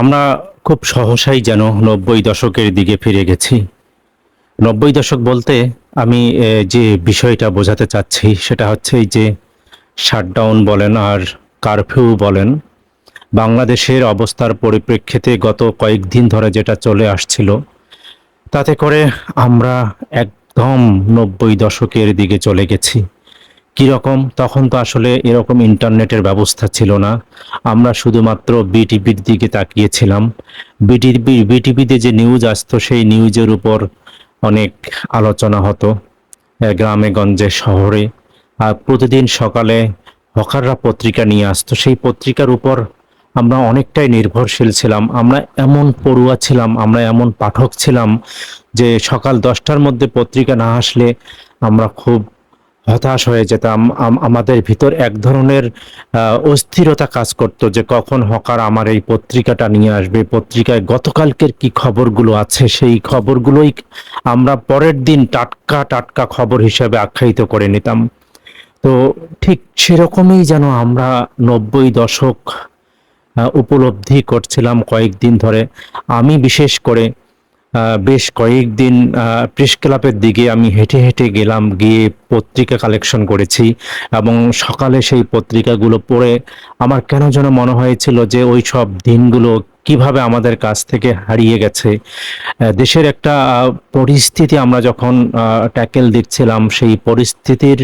আমরা খুব সহসাই যেন নব্বই দশকের দিকে ফিরে গেছি। নব্বই দশক বলতে আমি যে বিষয়টা বোঝাতে চাচ্ছি সেটা হচ্ছে যে শাটডাউন বলেন আর কারফিউ বলেন, বাংলাদেশের অবস্থার পরিপ্রেক্ষিতে গত কয়েকদিন ধরে যেটা চলে আসছিল, তাতে করে আমরা একদম নব্বই দশকের দিকে চলে গেছি। কীরকম? তখন তো আসলে এরকম ইন্টারনেটের ব্যবস্থা ছিল না। আমরা শুধুমাত্র বিটিভির দিকে তাকিয়েছিলাম। বিটিভি, বিটিভিতে যে নিউজ আসতো, সেই নিউজের উপর অনেক আলোচনা হতো গ্রামে, গঞ্জে, শহরে। আর প্রতিদিন সকালে হকাররা পত্রিকা নিয়ে আসতো। সেই পত্রিকার উপর আমরা অনেকটাই নির্ভরশীল ছিলাম। আমরা এমন পড়ুয়া ছিলাম, আমরা এমন পাঠক ছিলাম যে সকাল দশটার মধ্যে পত্রিকা না আসলে আমরা খুব হতাশ হয়ে যেতাম। আমাদের ভিতর এক ধরনের অস্থিরতা কাজ করত যে কখন হকার আমার এই পত্রিকাটা নিয়ে আসবে। পত্রিকায় গতকালকের কি খবরগুলো আছে সেই খবরগুলোই আমরা পরের দিন টাটকা টাটকা খবর হিসেবে আখ্যায়িত করে নিতাম। তো ঠিক সেরকমই যেন আমরা নব্বই দশক উপলব্ধি করছিলাম কয়েকদিন ধরে। আমি বিশেষ করে বেশ কয়েকদিন প্রেস ক্লাবের দিকে আমি হেঁটে হেঁটে গেলাম, গিয়ে পত্রিকা কালেকশন করেছি এবং সকালে সেই পত্রিকাগুলো পড়ে আমার কেন যেন মনে হয়েছিল যে ওই সব দিনগুলো কীভাবে আমাদের কাছ থেকে হারিয়ে গেছে। দেশের একটা পরিস্থিতি আমরা যখন ট্যাকেল দিচ্ছিলাম, সেই পরিস্থিতির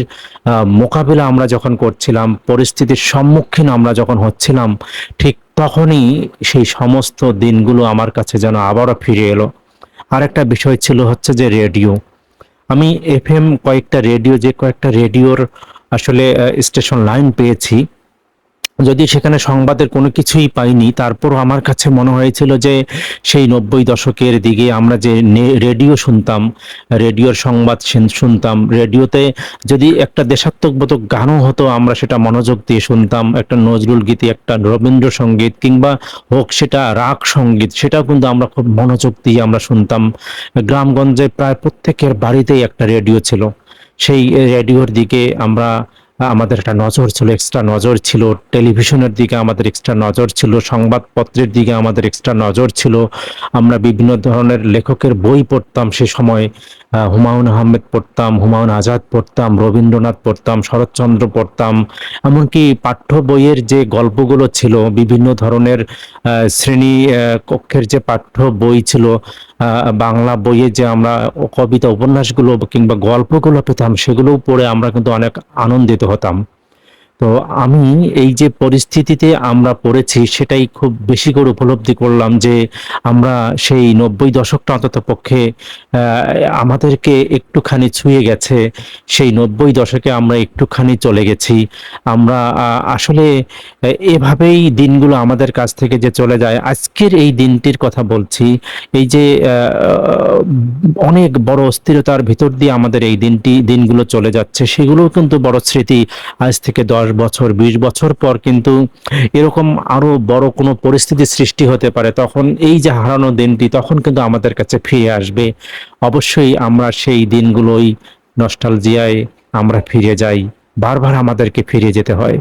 মোকাবিলা আমরা যখন করছিলাম, পরিস্থিতির সম্মুখীন আমরা যখন হচ্ছিলাম, ঠিক তখনই সেই সমস্ত দিনগুলো আমার কাছে যেন আবারও ফিরে এলো। আরেকটা বিষয় ছিল হচ্ছে যে রেডিও। আমি এফএম কয়েকটা রেডিও, যে কয়েকটা রেডিওর আসলে স্টেশন লাইন পেয়েছি। যদি সেখানে সংবাদের কোনো কিছুই পাইনি, তারপরও আমার কাছে মনে হয়েছিল যে সেই নব্বই দশকের দিকে আমরা যে রেডিও শুনতাম, রেডিওর সংবাদ শুনতাম, রেডিওতে যদি একটা দেশাত্মকবোধক গানও হতো, আমরা সেটা মনোযোগ দিয়ে শুনতাম, একটা নজরুল গীতি, একটা রবীন্দ্রসঙ্গীত কিংবা হোক সেটা রাগ সংগীত, সেটাও কিন্তু আমরা খুব মনোযোগ দিয়ে আমরা শুনতাম। গ্রামগঞ্জে প্রায় প্রত্যেকের বাড়িতেই একটা রেডিও ছিল। সেই রেডিওর দিকে আমরা আমাদের একটা নজর ছিল এক্সট্রা নজর ছিল। টেলিভিশনের দিকে আমাদের এক্সট্রা নজর ছিল, সংবাদপত্রের দিকে আমাদের এক্সট্রা নজর ছিল। আমরা বিভিন্ন ধরনের লেখকের বই পড়তাম সে সময়। হুমায়ুন আহমেদ পড়তাম, হুমায়ুন আজাদ পড়তাম, রবীন্দ্রনাথ পড়তাম, শরৎচন্দ্র পড়তাম। এমনকি পাঠ্য বইয়ের যে গল্পগুলো ছিল, বিভিন্ন ধরনের শ্রেণি কক্ষের যে পাঠ্য বই ছিল বাংলা বইয়ে যে আমরা কবিতা উপন্যাসগুলো কিংবা গল্পগুলো পেতাম, সেগুলোও পড়ে আমরা কিন্তু অনেক আনন্দিত হতাম। তো আমি এই যে পরিস্থিতিতে আমরা পড়েছি, সেটাই খুব বেশি করে উপলব্ধি করলাম যে আমরা সেই নব্বই দশকটা অন্তত পক্ষে আমাদেরকে একটুখানি ছুঁয়ে গেছে। সেই নব্বই দশকে আমরা একটুখানি চলে গেছি। আমরা আসলে এভাবেই দিনগুলো আমাদের কাছ থেকে যে চলে যায়, আজকের এই দিনটির কথা বলছি। এই যে অনেক বড় অস্থিরতার ভিতর দিয়ে আমাদের এই দিনটি, দিনগুলো চলে যাচ্ছে, সেগুলোও কিন্তু বড় স্মৃতি আজ থেকে দশ বছর, বিশ বছর পর কিন্তু এরকম আরও বড় কোনো পরিস্থিতি সৃষ্টি হতে পারে, তখন এই যে হারানো দিনটি তখন কিন্তু আমাদের কাছে ফিরে আসবে। অবশ্যই আমরা সেই দিনগুলোই নস্টালজিয়ায় আমরা ফিরে যাই, বারবার আমাদেরকে ফিরে যেতে হয়।